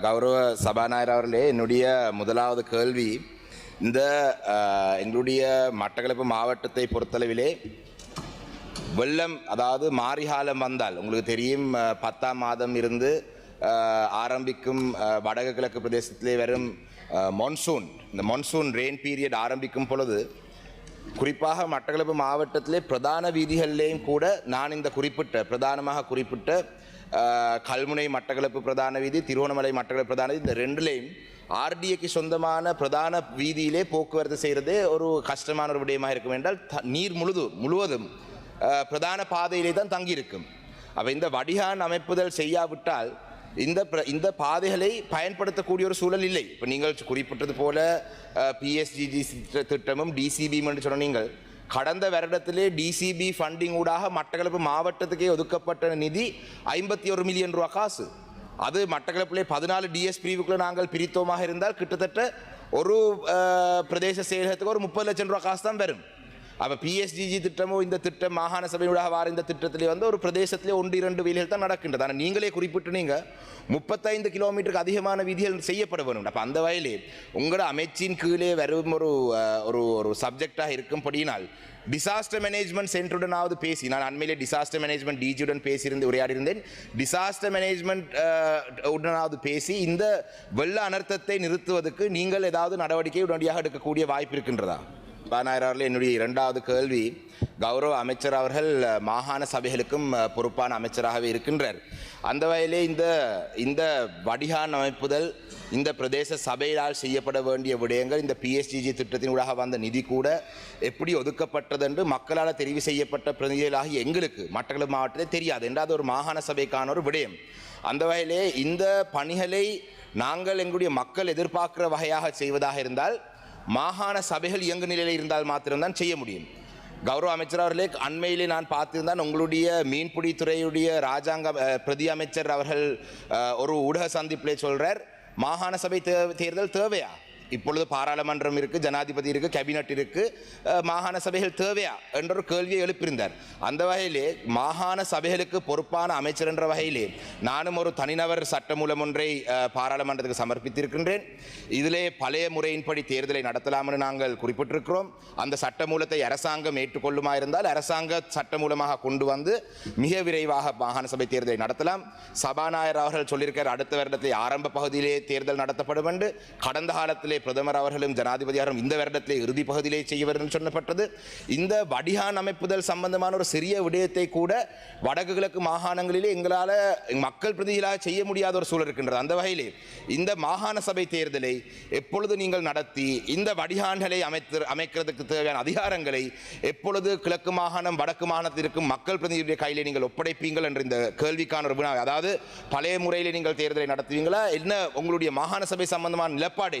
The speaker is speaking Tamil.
கௌரவ சபாநாயகர் அவர்களே என்னுடைய முதலாவது கேள்வி இந்த எங்களுடைய மட்டக்களப்பு மாவட்டத்தை பொறுத்தளவிலே வெள்ளம் அதாவது மாரிகாலம் வந்தால் உங்களுக்கு தெரியும் பத்தாம் மாதம் இருந்து ஆரம்பிக்கும் வடக்கு கிழக்கு பிரதேசத்திலே வரும் மான்சூன் இந்த மான்சூன் ரெயின் பீரியட் ஆரம்பிக்கும் பொழுது குறிப்பாக மட்டக்களப்பு மாவட்டத்திலே பிரதான வீதிகளிலேயும் கூட நான் இந்த குறிப்பிட்ட பிரதானமாக குறிப்பிட்ட கல்முனை மட்டக்களப்பு பிரதான வீதி திருவண்ணாமலை மட்டக்களப்பு பிரதான வீதி இந்த ரெண்டுலேயும் ஆர்டிஏக்கு சொந்தமான பிரதான வீதியிலே போக்குவரத்து செய்கிறதே ஒரு கஷ்டமான ஒரு விடயமாக இருக்கும் என்றால் த- நீர் முழுது முழுவதும் பிரதான பாதையிலே தான் தங்கியிருக்கும். அப்போ இந்த வடிகான் அமைப்புதல் செய்யாவிட்டால் இந்த பிர- இந்த பாதைகளை பயன்படுத்தக்கூடிய ஒரு சூழல் இல்லை. இப்போ நீங்கள் குறிப்பிட்டது போல பிஎஸ்ஜிஜி திட்டமும் டிசிபியும் என்று சொன்ன நீங்கள் கடந்த வருடத்திலே டிசிபி ஃபண்டிங் ஊடாக மட்டக்களப்பு மாவட்டத்துக்கே ஒதுக்கப்பட்ட நிதி ஐம்பத்தி ஒரு மில்லியன் ரூபா காசு. அது மட்டக்களப்பிலே பதினாலு டிஎஸ் பிரிவுக்குள்ள நாங்கள் பிரித்தோமாக இருந்தால் கிட்டத்தட்ட ஒரு பிரதேச செயலகத்துக்கு ஒரு முப்பது லட்சம் ரூபா காசு தான் வரும். அப்போ பிஎஸ்டிஜி திட்டமோ இந்த திட்டம் மாகாண சபையூடாக வார இந்த திட்டத்திலே வந்து ஒரு பிரதேசத்திலே ஒன்று இரண்டு வீதிகள் தான் நடக்கின்றது. ஆனால் நீங்களே குறிப்பிட்டு நீங்கள் முப்பத்தைந்து கிலோமீட்டருக்கு அதிகமான வீதிகள் செய்யப்பட வேணும் அப்போ அந்த வயலே உங்களோட அமைச்சின் கீழே வரும் ஒரு ஒரு ஒரு சப்ஜெக்டாக இருக்கும்படியினால் டிசாஸ்டர் மேனேஜ்மெண்ட் சென்டருடனாவது பேசி நான் அண்மையிலே டிசாஸ்டர் மேனேஜ்மெண்ட் டிஜியுடன் பேசியிருந்து உரையாடியிருந்தேன். டிசாஸ்டர் மேனேஜ்மெண்ட் உடனாவது பேசி இந்த வெள்ள அனர்த்தத்தை நிறுத்துவதற்கு நீங்கள் ஏதாவது நடவடிக்கை உடனடியாக எடுக்கக்கூடிய வாய்ப்பு இருக்கின்றதா? பானாயர் அவர்களே என்னுடைய இரண்டாவது கேள்வி கௌரவ அமைச்சர் அவர்கள் மாகாண சபைகளுக்கும் பொறுப்பான அமைச்சராகவே இருக்கின்றார். அந்த வகையிலே இந்த இந்த வடிகான் அமைப்புதல் இந்த பிரதேச சபையால் செய்யப்பட வேண்டிய விடயங்கள் இந்த பிஎஸ்டிஜி திட்டத்தினூடாக வந்த நிதி கூட எப்படி ஒதுக்கப்பட்டது என்று மக்களால் தெரிவு செய்யப்பட்ட பிரதிநிதிகளாகி எங்களுக்கு மட்டக்களப்பு மாவட்டத்தில் தெரியாது. என்றால் ஒரு மாகாண சபைக்கான ஒரு விடயம். அந்த வகையிலே இந்த பணிகளை நாங்கள் எங்களுடைய மக்கள் எதிர்பார்க்கிற வகையாக செய்வதாக இருந்தால் மாகாண சபைகள் இயங்கு நிலையில் இருந்தால் மாத்திரம்தான் செய்ய முடியும். கௌரவ அமைச்சர் அவர்களே அண்மையிலே நான் பார்த்திருந்தான் உங்களுடைய மீன்பிடி துறையுடைய ராஜாங்க பிரதி அமைச்சர் அவர்கள் ஒரு ஊடக சந்திப்பிலே சொல்கிறார் மாகாண சபை தேர்தல் தேவையா? இப்பொழுது பாராளுமன்றம் இருக்கு ஜனாதிபதி இருக்கு கேபினட் இருக்கு. மாகாண சபைகள் தேவையா? என்ற ஒரு கேள்வியை எழுப்பியிருந்தார். அந்த வகையிலே மாகாண சபைகளுக்கு பொறுப்பான அமைச்சர் என்ற வகையிலே நானும் ஒரு தனிநபர் சட்டமூலம் ஒன்றை பாராளுமன்றத்துக்கு சமர்ப்பித்திருக்கின்றேன். இதிலே பழைய முறையின்படி தேர்தலை நடத்தலாம் என்று நாங்கள் குறிப்பிட்டிருக்கிறோம். அந்த சட்டமூலத்தை அரசாங்கம் ஏற்றுக்கொள்ளுமா இருந்தால் அரசாங்க சட்டமூலமாக கொண்டு வந்து மிக விரைவாக மாகாண சபை தேர்தலை நடத்தலாம். சபாநாயகர் அவர்கள் சொல்லியிருக்கார் அடுத்த வருடத்தை ஆரம்ப பகுதியிலே தேர்தல் நடத்தப்படும் என்று. கடந்த காலத்திலே பிரதமர் அவர்களும் ஜனாதிபதி அவர்களும் இந்த வருடத்திலே இறுதி பகுதியிலே செய்வர் என்று சொல்லப்பட்டது. இந்த வடிகான் அமைப்புதல் சம்பந்தமான ஒரு சிறிய விடயத்தை கூட வடக்கு கிழக்கு மாகாணங்களிலே எங்களால் மக்கள் பிரதிகளாக செய்ய முடியாத ஒரு சூழல் இருக்கின்றது. அந்த வகையிலே இந்த மாகாண சபை தேர்தலை எப்பொழுது நீங்கள் நடத்தி இந்த வடிகான்களை அமைத்து அமைக்கிறதுக்கு தேவையான அதிகாரங்களை எப்பொழுது கிழக்கு மாகாணம் வடக்கு மாகாணத்திற்கும் மக்கள் பிரதிநிதியுடைய கையிலே நீங்கள் ஒப்படைப்பீங்கள் என்ற இந்த கேள்விக்கான ஒரு வினா அதாவது பழைய முறையில் நீங்கள் தேர்தலை நடத்துவீங்களா? என்ன உங்களுடைய மாகாண சபை சம்பந்தமான நிலப்பாடை